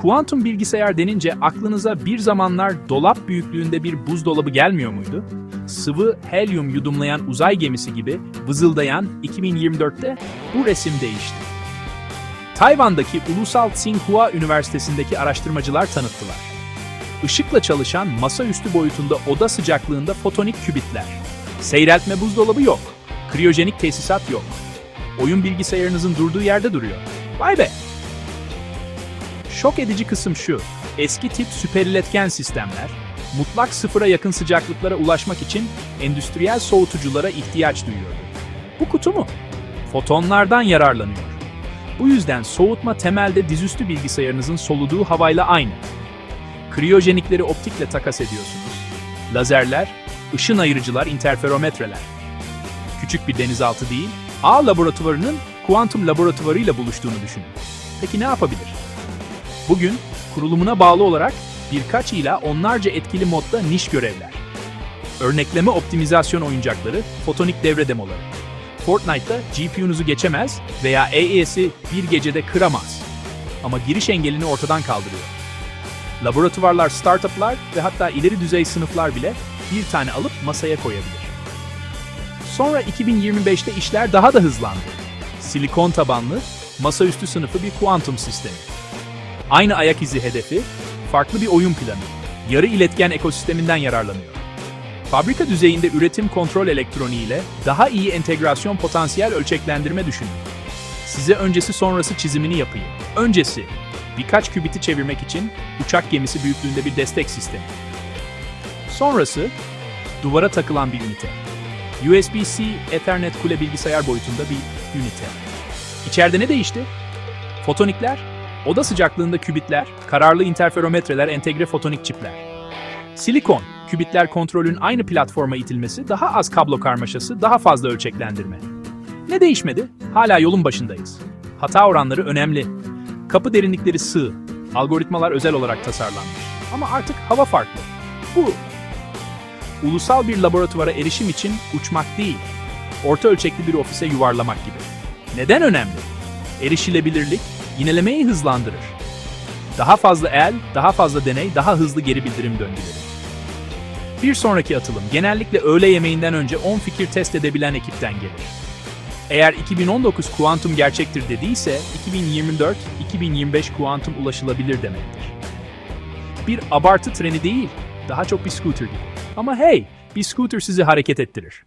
Kuantum bilgisayar denince aklınıza bir zamanlar dolap büyüklüğünde bir buzdolabı gelmiyor muydu? Sıvı helyum yudumlayan uzay gemisi gibi vızıldayan 2024'te bu resim değişti. Tayvan'daki Ulusal Tsinghua Üniversitesi'ndeki araştırmacılar tanıttılar. Işıkla çalışan masaüstü boyutunda oda sıcaklığında fotonik kübitler. Seyreltme buzdolabı yok. Kriyojenik tesisat yok. Oyun bilgisayarınızın durduğu yerde duruyor. Vay be! Şok edici kısım şu. Eski tip süper iletken sistemler, mutlak sıfıra yakın sıcaklıklara ulaşmak için endüstriyel soğutuculara ihtiyaç duyuyordu. Bu kutu mu? Fotonlardan yararlanıyor. Bu yüzden soğutma temelde dizüstü bilgisayarınızın soluduğu havayla aynı. Kriyojenikleri optikle takas ediyorsunuz. Lazerler, ışın ayırıcılar, interferometreler. Küçük bir denizaltı değil, A laboratuvarının kuantum laboratuvarıyla buluştuğunu düşünün. Peki ne yapabilir? Bugün kurulumuna bağlı olarak birkaç ila onlarca etkili modda niş görevler. Örnekleme optimizasyon oyuncakları, fotonik devre demoları. Fortnite'da GPU'nuzu geçemez veya AES'i bir gecede kıramaz. Ama giriş engelini ortadan kaldırıyor. Laboratuvarlar, startuplar ve hatta ileri düzey sınıflar bile bir tane alıp masaya koyabilir. Sonra 2025'te işler daha da hızlandı. Silikon tabanlı, masaüstü sınıfı bir kuantum sistemi. Aynı ayak izi hedefi, farklı bir oyun planı. Yarı iletken ekosisteminden yararlanıyor. Fabrika düzeyinde üretim kontrol elektroniği ile daha iyi entegrasyon potansiyel ölçeklendirme düşünün. Size öncesi sonrası çizimini yapayım. Öncesi, birkaç kübiti çevirmek için uçak gemisi büyüklüğünde bir destek sistemi. Sonrası, duvara takılan bir ünite. USB-C Ethernet kule bilgisayar boyutunda bir ünite. İçeride ne değişti? Fotonikler, oda sıcaklığında kübitler, kararlı interferometreler, entegre fotonik çipler. Silikon, kübitler kontrolün aynı platforma itilmesi, daha az kablo karmaşası, daha fazla ölçeklendirme. Ne değişmedi? Hala yolun başındayız. Hata oranları önemli. Kapı derinlikleri sığ. Algoritmalar özel olarak tasarlanmış. Ama artık hava farklı. Bu ulusal bir laboratuvara erişim için uçmak değil, orta ölçekli bir ofise yuvarlamak gibi. Neden önemli? Erişilebilirlik, yinelemeyi hızlandırır. Daha fazla el, daha fazla deney, daha hızlı geri bildirim döngüleri. Bir sonraki atılım genellikle öğle yemeğinden önce 10 fikir test edebilen ekipten gelir. Eğer 2019 kuantum gerçektir dediyse 2024-2025 kuantum ulaşılabilir demektir. Bir abartı treni değil, daha çok bir scooter gibi. Ama hey, bir scooter sizi hareket ettirir.